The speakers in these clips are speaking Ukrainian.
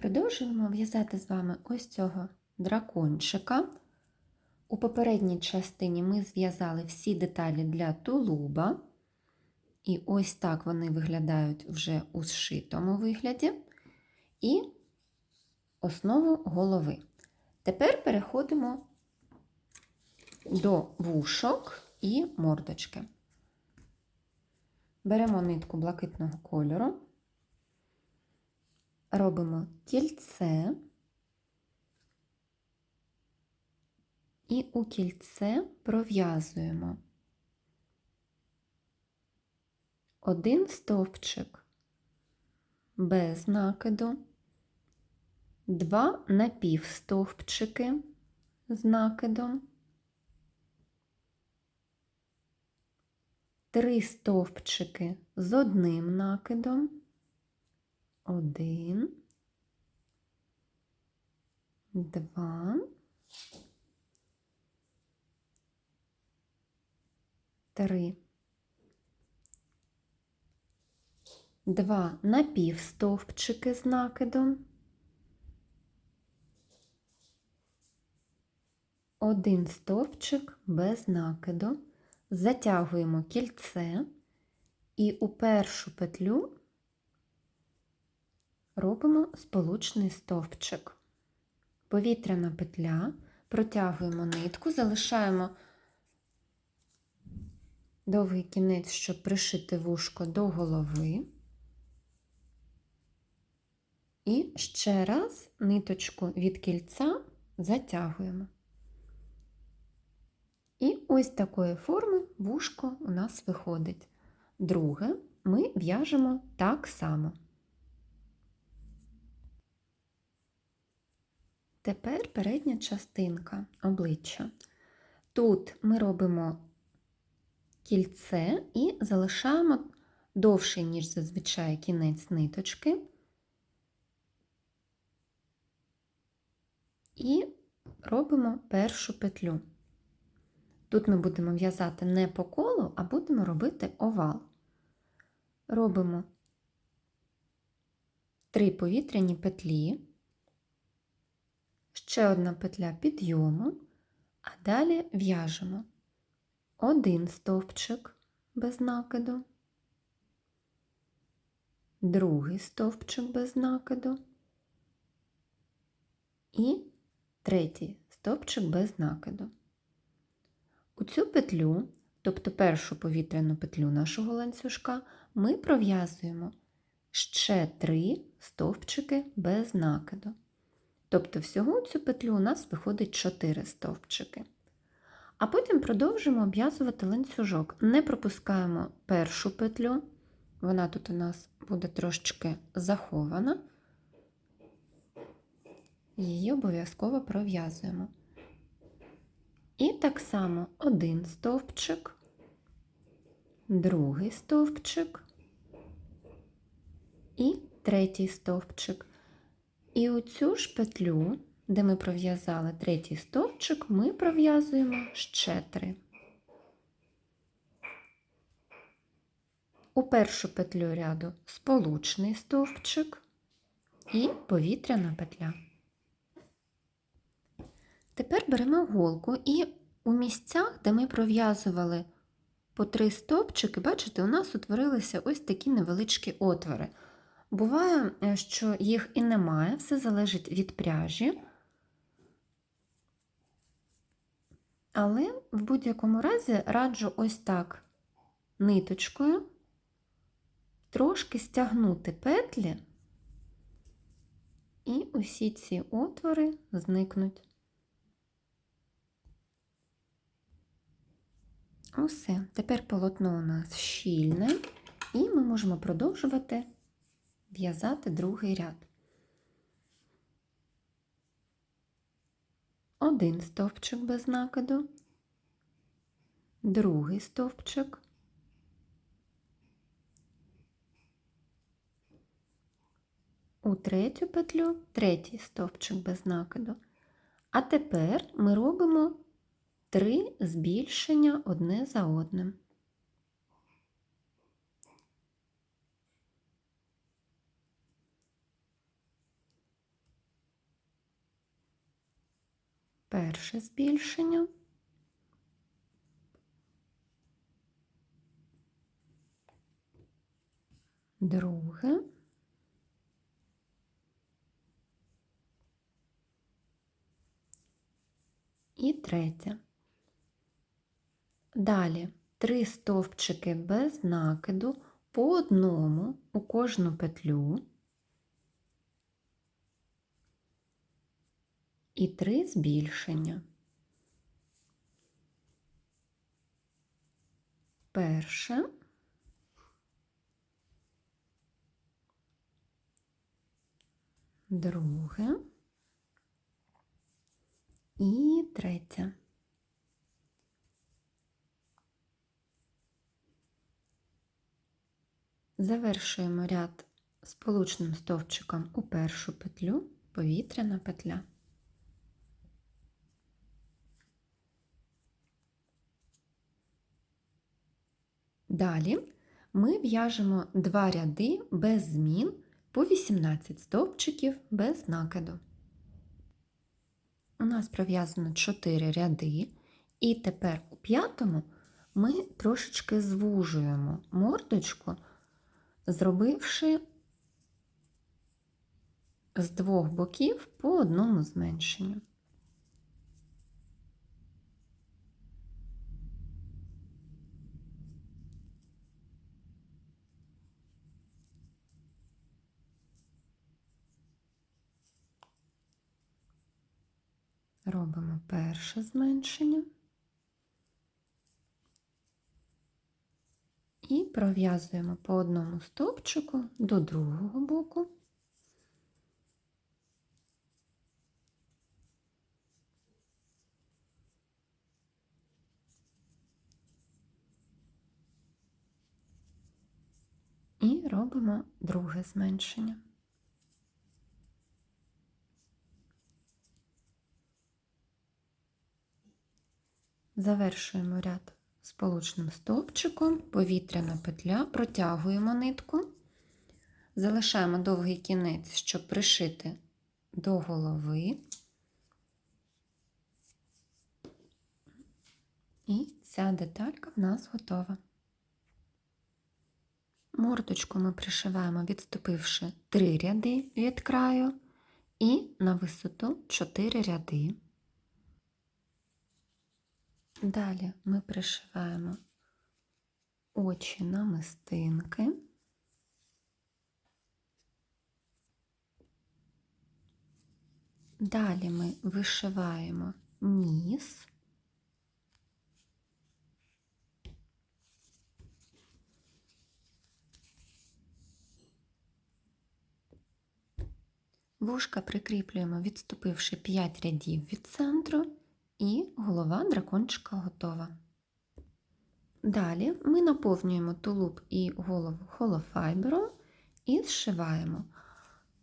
Продовжуємо в'язати з вами ось цього дракончика. У попередній частині ми зв'язали всі деталі для тулуба. І ось так вони виглядають вже у зшитому вигляді. І основу голови. Тепер переходимо до вушок і мордочки. Беремо нитку блакитного кольору, робимо кільце. І у кільце пров'язуємо. Один стовпчик без накиду, два напівстовпчики з накидом, три стовпчики з одним накидом, один, два, три. Два. Напівстовпчики з накидом, один стовпчик без накиду, затягуємо кільце. І у першу петлю робимо сполучний стовпчик. Повітряна петля, протягуємо нитку, залишаємо довгий кінець, щоб пришити вушко до голови. І ще раз ниточку від кільця затягуємо. І ось такої форми вушко у нас виходить. Друге ми в'яжемо так само. Тепер передня частинка обличчя. Тут ми робимо кільце і залишаємо довший, ніж зазвичай кінець ниточки. І робимо першу петлю. Тут ми будемо в'язати не по колу, а будемо робити овал. Робимо три повітряні петлі, ще одна петля підйому, а далі в'яжемо один стовпчик без накиду, другий стовпчик без накиду і третій стовпчик без накиду. У цю петлю, тобто першу повітряну петлю нашого ланцюжка, ми пров'язуємо ще три стовпчики без накиду. Тобто, всього цю петлю у нас виходить 4 стовпчики. А потім продовжуємо обв'язувати ланцюжок. Не пропускаємо першу петлю, вона тут у нас буде трошечки захована. Її обов'язково пров'язуємо. І так само один стовпчик, другий стовпчик і третій стовпчик. І у цю ж петлю, де ми пров'язали третій стовпчик, ми пров'язуємо ще три. У першу петлю ряду сполучний стовпчик і повітряна петля. Тепер беремо голку і у місцях, де ми пров'язували по три стовпчики, бачите, у нас утворилися ось такі невеличкі отвори. Буває, е, що їх і немає, все залежить від пряжі. Але в будь-якому разі раджу ось так ниточкою трошки стягнути петлі, і усі ці отвори зникнуть. Усе, тепер полотно у нас щільне, і ми можемо продовжувати в'язати другий ряд. Один стовпчик без накиду, другий стовпчик, у третю петлю третій стовпчик без накиду. А тепер ми робимо три збільшення одне за одним. Перше збільшення. Друге. І третє. Далі три стовпчики без накиду по одному у кожну петлю і три збільшення. Перше. Друге і третє. Завершуємо ряд сполучним стовпчиком у першу петлю повітряна петля. Далі ми в'яжемо два ряди без змін по 18 стовпчиків без накиду. У нас пров'язано 4 ряди, і тепер у п'ятому ми трошечки звужуємо мордочку, зробивши з двох боків по одному зменшенню. Робимо перше зменшення і пров'язуємо по одному стовпчику до другого боку. І робимо друге зменшення. Завершуємо ряд сполучним стовпчиком, повітряна петля, протягуємо нитку, залишаємо довгий кінець, щоб пришити до голови. І ця деталька в нас готова. Мордочку ми пришиваємо, відступивши 3 ряди від краю і на висоту 4 ряди. Далі ми пришиваємо очі намистинки. Далі ми вишиваємо ніс. Вушка прикріплюємо, відступивши 5 рядів від центру, і голова дракончика готова. Далі ми наповнюємо тулуб і голову холофайбером і зшиваємо,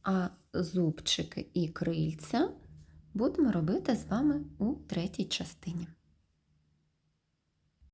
а зубчики і крильця будемо робити з вами у третій частині.